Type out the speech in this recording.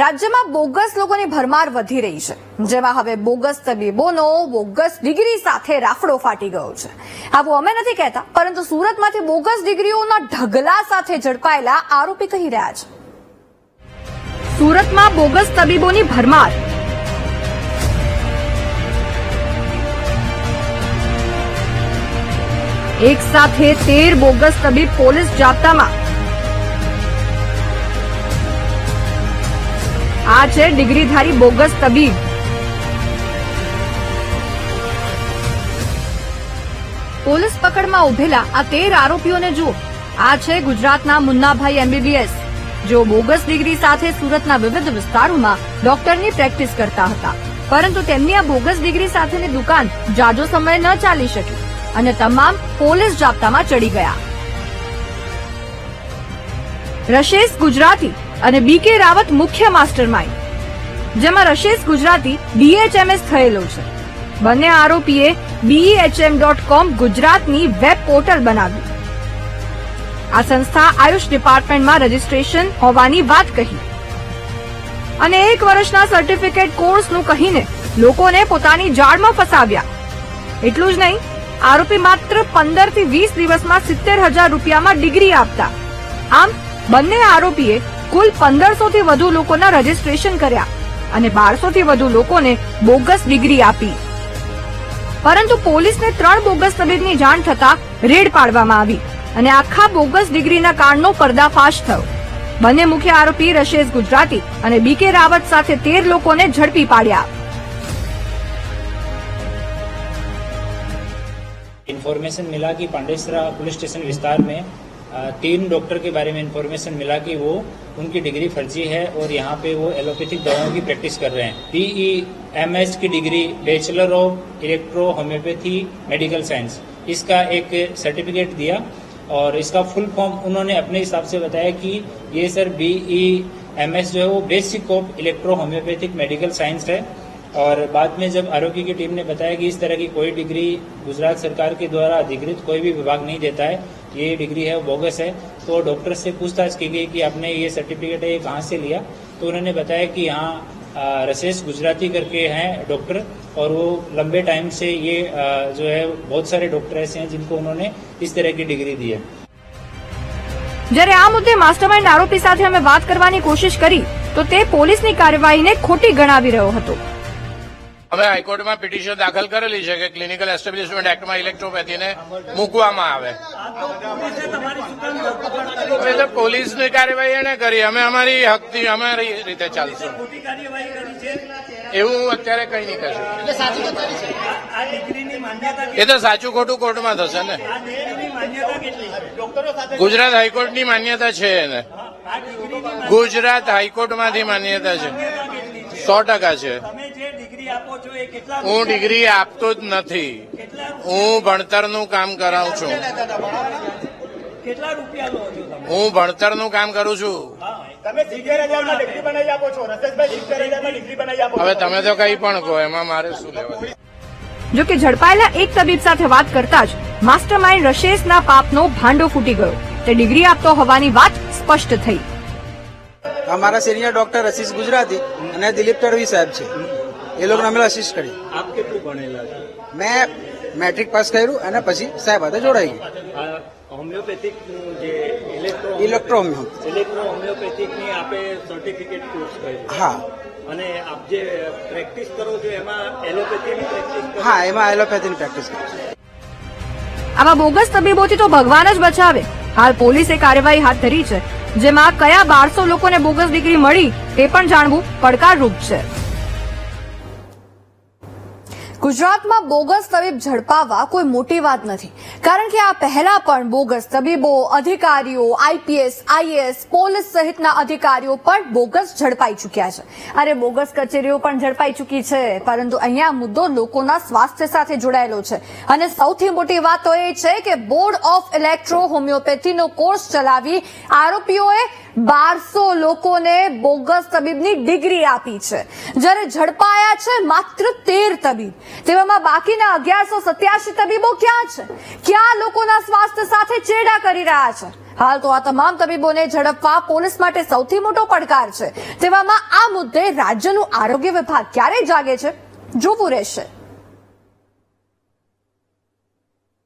રાજ્યમાં બોગસ લોકોની ભરમાર વધી રહી છે. જેમાં હવે બોગસ તબીબોનો બોગસ ડિગ્રી સાથે રાફડો ફાટી ગયો છે. આવું અમે નથી કહેતા, પરંતુ સુરતમાંથી બોગસ ડિગ્રીઓના ઢગલા સાથે ઝડપાયેલા આરોપી કહી રહ્યા છે. સુરતમાં બોગસ તબીબોની ભરમાર. એક સાથે તેર બોગસ તબીબ પોલીસ જાપ્તામાં આ છે ડિગ્રીધારી બોગસ તબીબ. પોલીસ પકડમાં ઉભેલા આ તેર આરોપીઓને જુઓ. આ છે ગુજરાતના મુન્નાભાઈ એમબીબીએસ, જેઓ બોગસ ડિગ્રી સાથે સુરતના વિવિધ વિસ્તારોમાં ડોક્ટરની પ્રેક્ટિસ કરતા હતા. પરંતુ તેમની આ બોગસ ડિગ્રી સાથેની દુકાન જાજો સમય ન ચાલી શકી અને તમામ પોલીસ જાપ્તામાં ચડી ગયા. રશેશ ગુજરાતી અને બી કે રાવત મુખ્ય માસ્ટર માઇન્ડ જેમાં રશેશ ગુજરાતી બીએચએમએસ થયેલો છે. બંને આરોપીએ બીએચએમ ડોટ કોમ ગુજરાતની વેબ પોર્ટલ બનાવી. આ સંસ્થા આયુષ ડિપાર્ટમેન્ટમાં રજીસ્ટ્રેશન હોવાની વાત કહી. અને એક વર્ષના સર્ટિફિકેટ કોર્સનું કહીને લોકોને પોતાની જાળમાં ફસાવ્યા. એટલું જ નહીં, આરોપી માત્ર પંદરથી વીસ દિવસમાં સિત્તેર હજાર રૂપિયામાં ડિગ્રી આપતા. આમ, બંને આરોપીએ કુલ પંદરસો થી વધુ લોકોના રજીસ્ટ્રેશન કર્યા અને બારસો થી વધુ લોકોને બોગસ ડિગ્રી આપી પરંતુ પોલીસને ત્રણ બોગસ તબીબની જાણ થતા રેડ પાડવામાં આવી અને આખા બોગસ ડિગ્રીના કાંડનો પર્દાફાશ થયો બંને મુખ્ય આરોપી રશેશ ગુજરાતી અને બીકે રાવત સાથે તેર લોકોને ઝડપી પાડ્યા इन्फॉर्मेशन मिला कि पांडेसरा पुलिस स्टेशन विस्तार में अ, तीन डॉक्टर के बारे में इन्फॉर्मेशन मिला कि वो, उनकी डिग्री फर्जी है और यहाँ पे वो एलोपैथिक दवाओं की प्रैक्टिस कर रहे हैं। पीई एम एस की degree bachelor of electro homeopathy medical science इसका एक सर्टिफिकेट दिया और इसका फुल फॉर्म उन्होंने अपने हिसाब से बताया कि ये सर बीई एम एस जो है वो basic of electro homeopathic medical science है। और बाद में जब आरोग्य की टीम ने बताया कि इस तरह की कोई डिग्री गुजरात सरकार के द्वारा अधिकृत कोई भी विभाग नहीं देता है ये डिग्री है वो बोगस है तो डॉक्टर से पूछताछ की गई कि आपने ये सर्टिफिकेट है ये कहाँ से लिया तो उन्होंने बताया कि यहाँ अ, रसेश गुजराती करके हैं डॉक्टर और वो लंबे टाइम से ये अ, जो है बहुत सारे डॉक्टर ऐसे हैं जिनको उन्होंने इस तरह की डिग्री दी है જ્યારે આ મુદ્દે માસ્ટરમાઇન્ડ આરોપી સાથે અમે વાત કરવાની કોશિશ કરી તો તે પોલીસની કાર્યવાહીને ખોટી ગણાવી રહ્યો હતો અમે હાઈકોર્ટમાં પિટિશન દાખલ કરેલી છે કે ક્લિનિકલ એસ્ટેબ્લિશમેન્ટ એક્ટમાં ઇલેક્ટ્રોપેથીને મૂકવામાં આવે. એટલે પોલીસની કાર્યવાહી એને કરી. અમે અમારી હકથી અમારી રીતે ચાલશું. એવું અત્યારે કઈ નહીં કશું એ તો સાચું ખોટું કોર્ટમાં થશે ને. ગુજરાત હાઈકોર્ટની માન્યતા છે એને. ગુજરાત હાઈકોર્ટમાંથી માન્યતા છે. સો ટકા છે. હું ડિગ્રી આપતો જ નથી. હું ભણતરનું કામ કરાવું છું. કેટલા રૂપિયા લો છો તમે? હું ભણતરનું કામ કરું છું. તમે સિત્તેર હજારમાં ડિગ્રી બનાવી આપો છો. રસેશભાઈ સિત્તેર હજારમાં ડિગ્રી બનાવી આપો હવે તમે તો કઈ પણ કહો એમાં મારે શું લેવા જો કે ઝડપાયેલા એક તબીબ સાથે વાત કરતા જ માસ્ટર માઇન્ડ રશેશના પાપનો ભાંડો ફૂટી ગયો. તે ડિગ્રી આપતો હોવાની વાત સ્પષ્ટ થઈ. અમારા સિનિયર ડોક્ટર રશીશ ગુજરાતી અને દિલીપ તડવી સાહેબ છે. એ લોકોને અમે અસિસ્ટ કરી આપ કેટલું ભણેલા છો? મેં મેટ્રિક પાસ કર્યું અને પછી સાહેબ સાથે જોડાઈ ગયું હોમિયોપેથિક જે ઇલેક્ટ્રો ઇલેક્ટ્રો હોમિયોપેથિકની આપે સર્ટિફિકેટ કોર્સ કર્યું. હા. અને આપ જે પ્રેક્ટિસ કરો છો એમાં એલોપેથીની પ્રેક્ટિસ હા એમાં એલોપેથીની પ્રેક્ટિસ કરી છે. આવા બોગસ તબીબોથી તો ભગવાન જ બચાવે. હાલ પોલીસે કાર્યવાહી હાથ ધરી છે જેમાં કયા બારસો લોકોને બોગસ ડિગ્રી મળી તે પણ જાણવું પડકારરૂપ છે. ગુજરાતમાં બોગસ તબીબ ઝડપાવવા કોઈ મોટી વાત નથી. કારણ કે આ પહેલા પણ બોગસ તબીબો, અધિકારીઓ, આઈપીએસ, આઈએએસ, પોલીસ સહિતના અધિકારીઓ પણ બોગસ ઝડપાઈ ચૂક્યા છે. અરે, બોગસ કચેરીઓ પણ ઝડપાઈ ચૂકી છે. પરંતુ અહીંયા મુદ્દો લોકોના સ્વાસ્થ્ય સાથે જોડાયેલો છે. અને સૌથી મોટી વાત તો એ છે કે બોર્ડ ઓફ ઇલેક્ટ્રો હોમિયોપેથીનો કોર્સ ચલાવી આરોપીઓએ બારસો લોકોને બોગસ તબીબની ડિગ્રી આપી છે. જ્યારે ઝડપાયા છે માત્ર તેર તબીબ. તેવામાં બાકીના અગિયારસો સત્યાસી તબીબો ક્યાં છે? ક્યાં લોકોના સ્વાસ્થ્ય સાથે ચેડા કરી રહ્યા છે? હાલ તો આ તમામ તબીબોને ઝડપવા પોલીસ માટે સૌથી મોટો પડકાર છે. તેવામાં આ મુદ્દે રાજ્યનું આરોગ્ય વિભાગ ક્યારે જાગે છે? જોવું રહેશે.